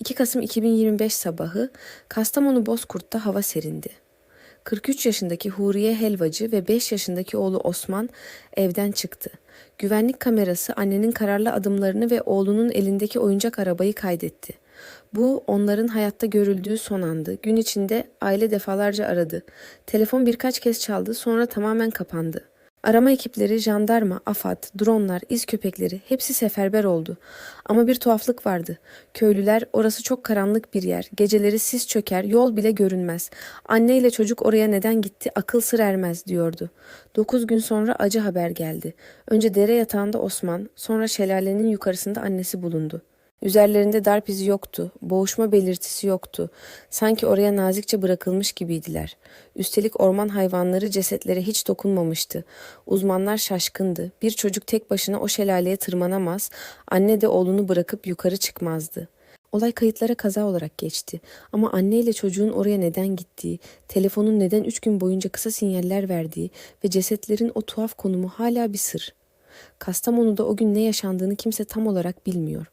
2 Kasım 2025 sabahı Kastamonu Bozkurt'ta hava serindi. 43 yaşındaki Huriye Helvacı ve 5 yaşındaki oğlu Osman evden çıktı. Güvenlik kamerası annenin kararlı adımlarını ve oğlunun elindeki oyuncak arabayı kaydetti. Bu onların hayatta görüldüğü son andı. Gün içinde aile defalarca aradı. Telefon birkaç kez çaldı sonra tamamen kapandı. Arama ekipleri, jandarma, AFAD, dronlar, iz köpekleri hepsi seferber oldu. Ama bir tuhaflık vardı. Köylüler orası çok karanlık bir yer. Geceleri sis çöker, yol bile görünmez. Anne ile çocuk oraya neden gitti akıl sır ermez diyordu. Dokuz gün sonra acı haber geldi. Önce dere yatağında Osman, sonra şelalenin yukarısında annesi bulundu. Üzerlerinde darp izi yoktu, boğuşma belirtisi yoktu. Sanki oraya nazikçe bırakılmış gibiydiler. Üstelik orman hayvanları cesetlere hiç dokunmamıştı. Uzmanlar şaşkındı. Bir çocuk tek başına o şelaleye tırmanamaz, anne de oğlunu bırakıp yukarı çıkmazdı. Olay kayıtlara kaza olarak geçti. Ama anne ile çocuğun oraya neden gittiği, telefonun neden üç gün boyunca kısa sinyaller verdiği ve cesetlerin o tuhaf konumu hala bir sır. Kastamonu'da o gün ne yaşandığını kimse tam olarak bilmiyor.